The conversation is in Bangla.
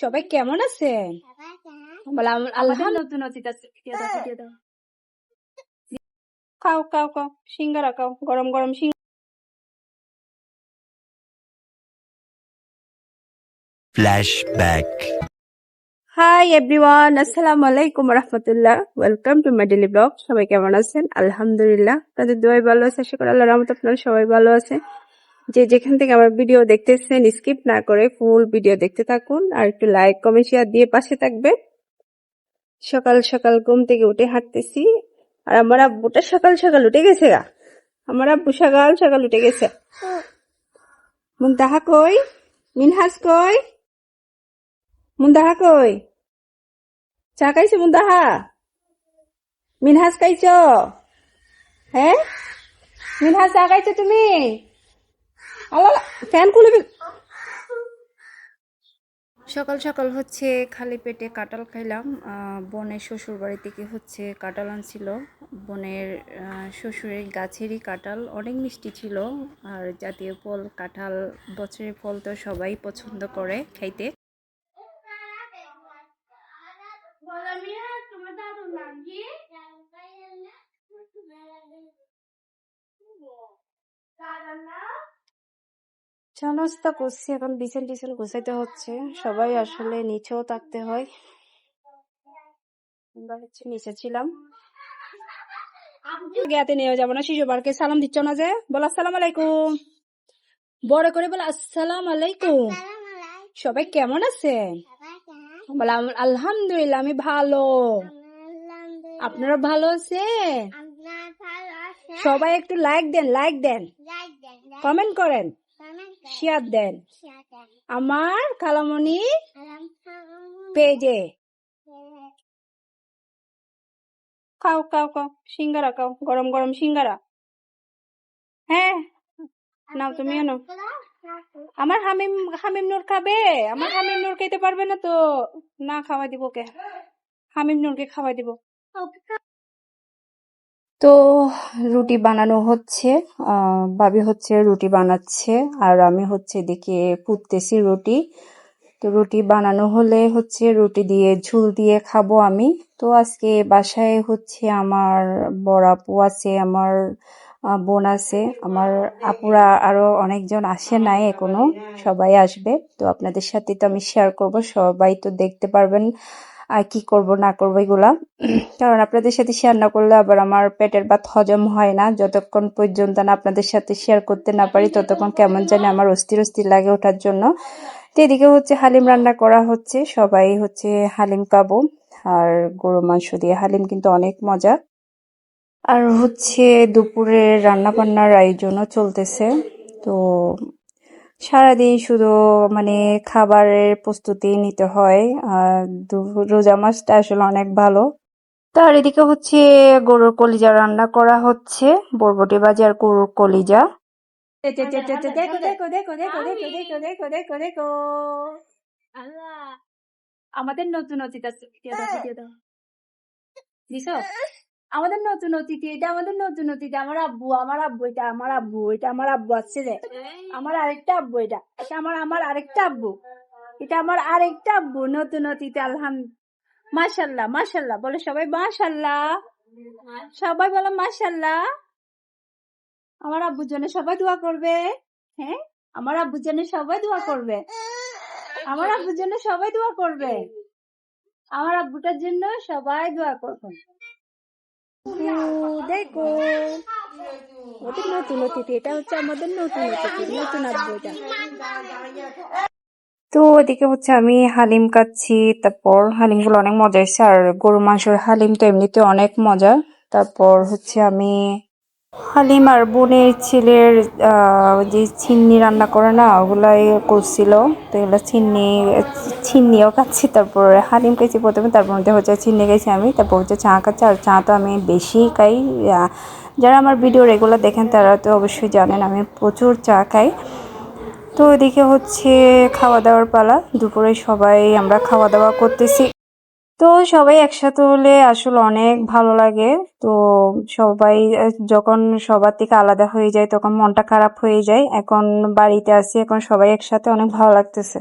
সবাই কেমন আছেন? আল্লাহ নতুন আছে দিয়ে দাও, দিয়ে দাও। খাও খাও খাও সিঙ্গারা খাও গরম গরম সিঙ্গারা Flashback. হাই এভরিওয়ান আসসালামু আলাইকুম রহমতুল্লাহ। Welcome to my daily blog সবাই কেমন আছেন? আলহামদুলিল্লাহ। আপনাদের দোয়াই ভালো আছে আশা করি আল্লাহ রহমত আপনারা সবাই ভালো আছে যে যেখান থেকে আমার ভিডিও দেখতেছেন স্কিপ না করে ফুল ভিডিও দেখতে থাকুন আর একটু লাইক কমেন্ট শেয়ার দিয়ে পাশে থাকবে সকাল সকাল ঘুম থেকে উঠে হাঁটতেছি আর আমার আব্বুটা সকাল সকাল উঠে গেছে গা। আমার আব্বু সকাল সকাল উঠে গেছে। মুন্তাহা কই? মিনহাস কই? মুন্দাহা কই? চা খাইছো মুন্দাহা মিনহাস খাইছ? হ্যাঁ? মিনহাস চা খাইছো তুমি? আল্লাহ ফ্যান খুলে সকাল সকাল হচ্ছে খালি পেটে কাঁঠাল খাইলাম। বনের শ্বশুর বাড়ি থেকে হচ্ছে কাঁঠাল আনছিল। বনের শ্বশুরের গাছেরই কাঁঠাল অনেক মিষ্টি ছিল। আর জাতীয় ফল কাঁঠাল বছরের ফল তো সবাই পছন্দ করে খাইতে। চা নাস্তা করছি এখন বিছান টিছান গুছাইতে হচ্ছে। সবাই আসলে নিচেও থাকতে হয়। আমরা হচ্ছে নিচে ছিলাম। গেতে নিয়ে যাব না শিশু পার্কে সালাম দিচ্ছ না যে? বল আসসালাম আলাইকুম। বড় করে বল আসসালাম আলাইকুম। সবাই কেমন আছে বলে আলহামদুলিল্লাহ আমি ভালো। আপনারা ভালো আছে সবাই একটু লাইক দেন লাইক দেন। কমেন্ট করেন। শেয়ার দেন। আমার খালামণি পেজে। খাও খাও খাও সিঙ্গারা খাও গরম গরম সিঙ্গারা। হ্যাঁ নাও তুমিও নাও আমার হামিম হামিম নূর খাবে। আমার হামিম নূর খেতে পারবে না তো। না খাওয়াই দিব ওকে। হামিম নূরকে খাওয়াই দিব। তো রুটি বানানো হচ্ছে ভাবি হচ্ছে রুটি বানাচ্ছে, আর আমি হচ্ছে এদিকে পুততেছি রুটি। তো রুটি বানানো হলে হচ্ছে রুটি দিয়ে ঝুল দিয়ে খাব আমি। তো আজকে বাসায় হচ্ছে আমার বড় আপু আছে, আমার বোন আছে, আমার আপুরা আরও অনেকজন আসে নাই এখনও, সবাই আসবে। তো আপনাদের সাথে তো আমি শেয়ার করব, সবাই তো দেখতে পারবেন। কি করব, না করব এগুলা। কারণ আপনাদের সাথে শেয়ার না করলে আবার আমার পেটের ভাত হজম হয় না। যতক্ষণ পর্যন্ত না আপনাদের সাথে শেয়ার করতে না পারি, ততক্ষণ কেমন জানি আমার অস্থির অস্থির লাগে ওঠার জন্য। তো এদিকে হচ্ছে হালিম রান্না করা হচ্ছে। সবাই হচ্ছে হালিম পাবো। আর গরু মাংস দিয়ে হালিম কিন্তু অনেক মজা। আর হচ্ছে দুপুরে রান্না বান্নার আয়োজনও চলতেছে। তো সারাদিন শুধু মানে খাবারের প্রস্তুতি নিতে হয় আর রোজা মাসটা আসলে অনেক ভালো। তার এদিকে হচ্ছে গরুর কলিজা রান্না করা হচ্ছে বরবটি বাজার গরুর কলিজা। দেখো দেখো দেখো দেখো দেখো দেখো দেখো দেখো দেখো দেখো। আমাদের নতুন অতীত আছে। দাও। দিছো? আমাদের নতুন অতিথি, এটা আমাদের নতুন অতিথি, আমার আব্বু আমার আব্বু, এটা আমার আব্বু, এটা আমার আব্বু আছে রে আমার আরেকটা আব্বু এটা এটা আমার আমার আরেকটা আব্বু। এটা আমার আরেকটা আব্বু, নতুন অতিথি, আলহাম, মাশাল্লাহ মাশাল্লাহ, বলে সবাই মাশাল্লাহ। সবাই বলে মাশাল্লাহ। আমার আব্বুর জন্য সবাই দোয়া করবে। হ্যাঁ? আমার আব্বুর জন্য সবাই দোয়া করবে। আমার আব্বুর জন্য সবাই দোয়া করবে। আমার আব্বুটার জন্য সবাই দোয়া করবে। দেখো। ওদের নতুন অতিথি, এটা হচ্ছে আমাদের নতুন অতিথি, নতুন তো এদিকে হচ্ছে আমি হালিম কাচ্ছি তারপর হালিমগুলো অনেক মজা এসছে, আর গরু মাংসের হালিম তো এমনিতে অনেক মজা। তারপর হচ্ছে আমি হালিম আর বোনের ছেলের যে চিন্নি রান্না করে না, ওগুলাই করছিল। তো এগুলো চিন্নি চিন্নিও খাচ্ছি, তারপর হালিম খাইছি প্রথমে, তারপর মধ্যে হচ্ছে চিন্নি খাইছি আমি, তারপর হচ্ছে চা খাচ্ছি, আর চা তো আমি বেশি খাই। যারা আমার ভিডিও রেগুলার দেখেন, তারা তো অবশ্যই জানেন, আমি প্রচুর চা খাই। তো এদিকে হচ্ছে খাওয়া দাওয়ার পালা, দুপুরে সবাই আমরা খাওয়া দাওয়া করতেছি। তো সবাই একসাথে হলে আসলে অনেক ভালো লাগে। তো সবাই, যখন সবার থেকে আলাদা হয়ে যায় তখন মনটা খারাপ হয়ে যায়। এখন বাড়িতে আসি এখন সবাই একসাথে অনেক ভালো লাগতেছে।